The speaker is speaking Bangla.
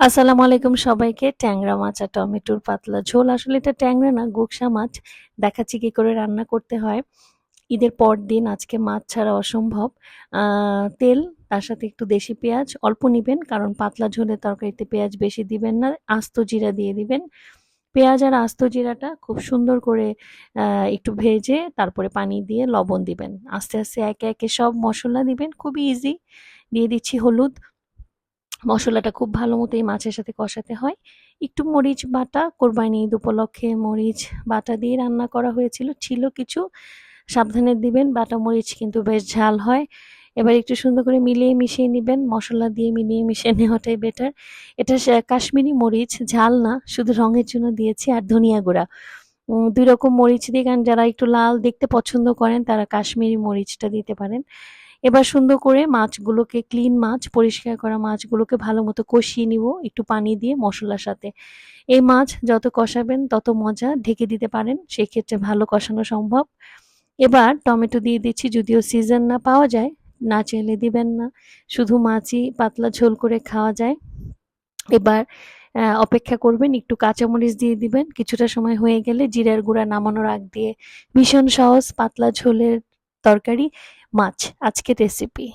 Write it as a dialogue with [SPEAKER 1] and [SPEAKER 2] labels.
[SPEAKER 1] আসসালামু আলাইকুম সবাইকে। ট্যাংরা মাছ আর টমেটোর পাতলা ঝোল। আসলে এটা ট্যাংরা না, গোকসা মাছ। দেখাচ্ছি কী করে রান্না করতে হয়। ঈদের পর দিন আজকে মাছ ছাড়া অসম্ভব। তেল, তার সাথে একটু দেশি পেঁয়াজ। অল্প নিবেন, কারণ পাতলা ঝোলের তরকারিতে পেঁয়াজ বেশি দিবেন না। আস্ত জিরা দিয়ে দিবেন। পেঁয়াজ আর আস্ত জিরাটা খুব সুন্দর করে একটু ভেজে তারপরে পানি দিয়ে লবণ দিবেন। আস্তে আস্তে একে একে সব মশলা দিবেন। খুবই ইজি দিয়ে দিচ্ছি হলুদ। মশলাটা খুব ভালো মতো এই মাছের সাথে কষাতে হয়। একটু মরিচ বাটা, কোরবানি ঈদ উপলক্ষে মরিচ বাটা দিয়ে রান্না করা হয়েছিল। ছিল কিছু, সাবধানে দিবেন, বাটা, মরিচ কিন্তু বেশ ঝাল হয়। এবার একটু সুন্দর করে মিলিয়ে মিশিয়ে নেবেন, মশলা দিয়ে মিলিয়ে মিশিয়ে নেওয়াটাই বেটার এটা কাশ্মীরি মরিচ, ঝাল না, শুধু রঙের জন্য দিয়েছি আর ধনিয়া গুঁড়া। দুই রকম মরিচ দিয়ে, কারণ যারা একটু লাল দেখতে পছন্দ করেন, তারা কাশ্মীরি মরিচটা দিতে পারেন। এবার সুন্দর করে মাছগুলোকে ক্লিন মাছ, পরিষ্কার করা মাছগুলোকে ভালো মতো কষিয়ে নিব, একটু পানি দিয়ে মশলার সাথে। এই মাছ যত কষাবেন, তত মজা ঢেকে দিতে পারেন, সেক্ষেত্রে ভালো কষানো সম্ভব। এবার টমেটো দিয়ে দিচ্ছি, যদিও সিজন না পাওয়া যায়, না চাইলে দিবেন না, শুধু মাছই পাতলা ঝোল করে খাওয়া যায়। এবার অপেক্ষা করবেন, একটু কাঁচামরিচ দিয়ে দিবেন, কিছুটা সময় হয়ে গেলে জিরার গুঁড়া নামানোর আগ দিয়ে। ভীষণ সহজ, পাতলা ঝোলের তরকারি মাছ আজকের রেসিপি